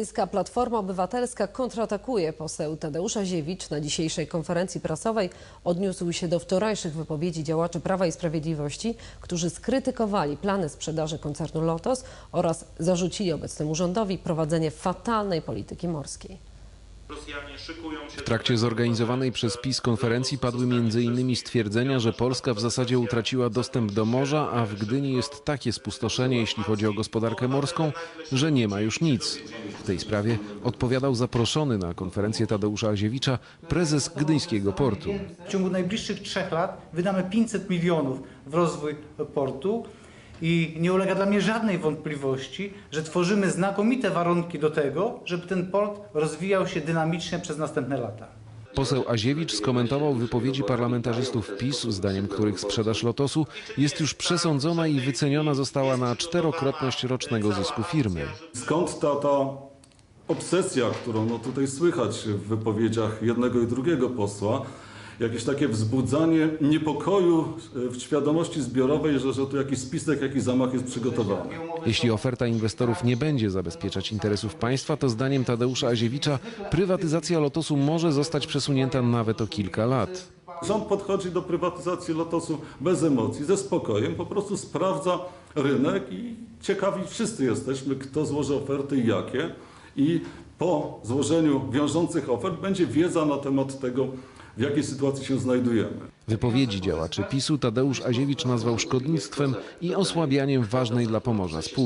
Miejska Platforma Obywatelska kontratakuje. Poseł Tadeusz Aziewicz na dzisiejszej konferencji prasowej odniósł się do wczorajszych wypowiedzi działaczy Prawa i Sprawiedliwości, którzy skrytykowali plany sprzedaży koncernu Lotos oraz zarzucili obecnemu rządowi prowadzenie fatalnej polityki morskiej. W trakcie zorganizowanej przez PiS konferencji padły m.in. stwierdzenia, że Polska w zasadzie utraciła dostęp do morza, a w Gdyni jest takie spustoszenie, jeśli chodzi o gospodarkę morską, że nie ma już nic. W tej sprawie odpowiadał zaproszony na konferencję Tadeusza Aziewicza prezes Gdyńskiego Portu. W ciągu najbliższych trzech lat wydamy 500 milionów w rozwój portu i nie ulega dla mnie żadnej wątpliwości, że tworzymy znakomite warunki do tego, żeby ten port rozwijał się dynamicznie przez następne lata. Poseł Aziewicz skomentował wypowiedzi parlamentarzystów PiS, zdaniem których sprzedaż Lotosu jest już przesądzona i wyceniona została na czterokrotność rocznego zysku firmy. Skąd ta, ta obsesja, którą no tutaj słychać w wypowiedziach jednego i drugiego posła, jakieś takie wzbudzanie niepokoju w świadomości zbiorowej, że, że tu jakiś spisek, jakiś zamach jest przygotowany. Jeśli oferta inwestorów nie będzie zabezpieczać interesów państwa, to zdaniem Tadeusza Aziewicza prywatyzacja Lotosu może zostać przesunięta nawet o kilka lat. Rząd podchodzi do prywatyzacji Lotosu bez emocji, ze spokojem, po prostu sprawdza rynek i ciekawi wszyscy jesteśmy, kto złoży oferty i jakie. I po złożeniu wiążących ofert będzie wiedza na temat tego, w jakiej sytuacji się znajdujemy. Wypowiedzi działaczy PiSu Tadeusz Aziewicz nazwał szkodnictwem i osłabianiem ważnej dla Pomorza spółki.